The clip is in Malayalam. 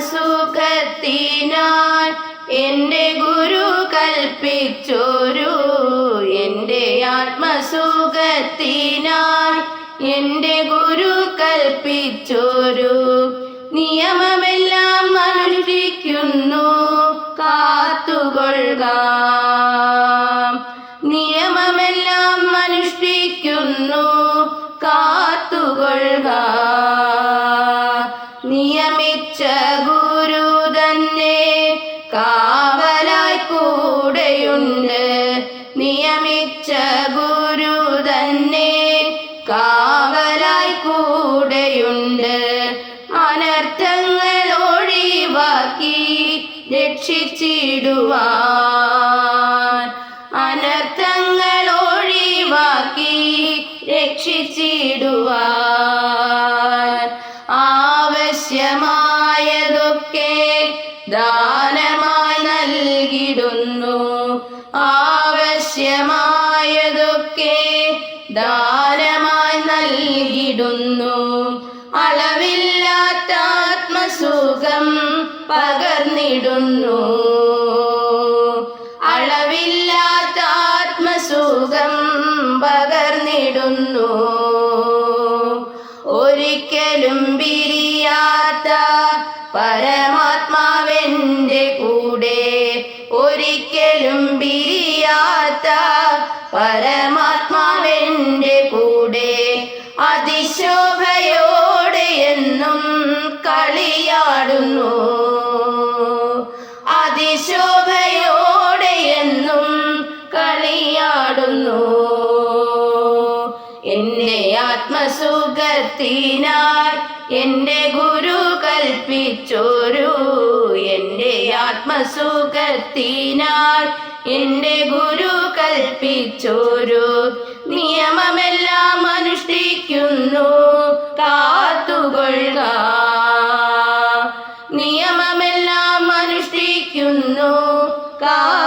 എന്റെ എന്റെ ഗുരു കൽപ്പിച്ചോരു എന്റെ ആത്മസുഖത്തിനാൻ എന്റെ ഗുരു കൽപ്പിച്ചോരു. നിയമമെല്ലാം അനുഷ്ഠിക്കുന്നു കാത്തുകൊള്ളുക. നിയമമെല്ലാം അനുഷ്ഠിക്കുന്നു കാത്തുകൊള്ളുക. നിയമിച്ച ഗുരു തന്നെ കാവലായി കൂടെയുണ്ട്. നിയമിച്ച ഗുരു തന്നെ കാവലായി കൂടെയുണ്ട്. അനർത്ഥങ്ങൾ ഒഴിവാക്കി രക്ഷിച്ചിടുവാൻ. അനർത്ഥങ്ങൾ ഒഴിവാക്കി രക്ഷിച്ചിടുവാൻ. ദാനമായി നൽകിടുന്നു. ആവശ്യമായതൊക്കെ ദാനമായി നൽകിടുന്നു. അളവില്ലാത്ത ആത്മസുഖം പകർന്നിടുന്നു. അളവില്ലാത്ത ആത്മസുഖം പകർന്നിടുന്നു. ഒരിക്കലും പിരിയാത്ത പരമാത്മാവെന്റെ കൂടെ ഒരിക്കലും പിരിയാത്ത പരമാത്മാവെന്റെ കൂടെ അതിശോഭയോടെ എന്നും കളിയാടുന്നു. അതിശോഭയോടെ എന്നും കളിയാടുന്നു. എന്റെ ആത്മസുഖത്തിനായി എന്റെ ഗുരു കൽപ്പിച്ചോരു ആത്മസുഖത്തിനാൽ എന്റെ ഗുരു കൽപ്പിച്ചോരു നിയമമെല്ലാം അനുഷ്ഠിക്കുന്നു. കാത്തുകൊള്ളുക. നിയമമെല്ലാം അനുഷ്ഠിക്കുന്നു. കാ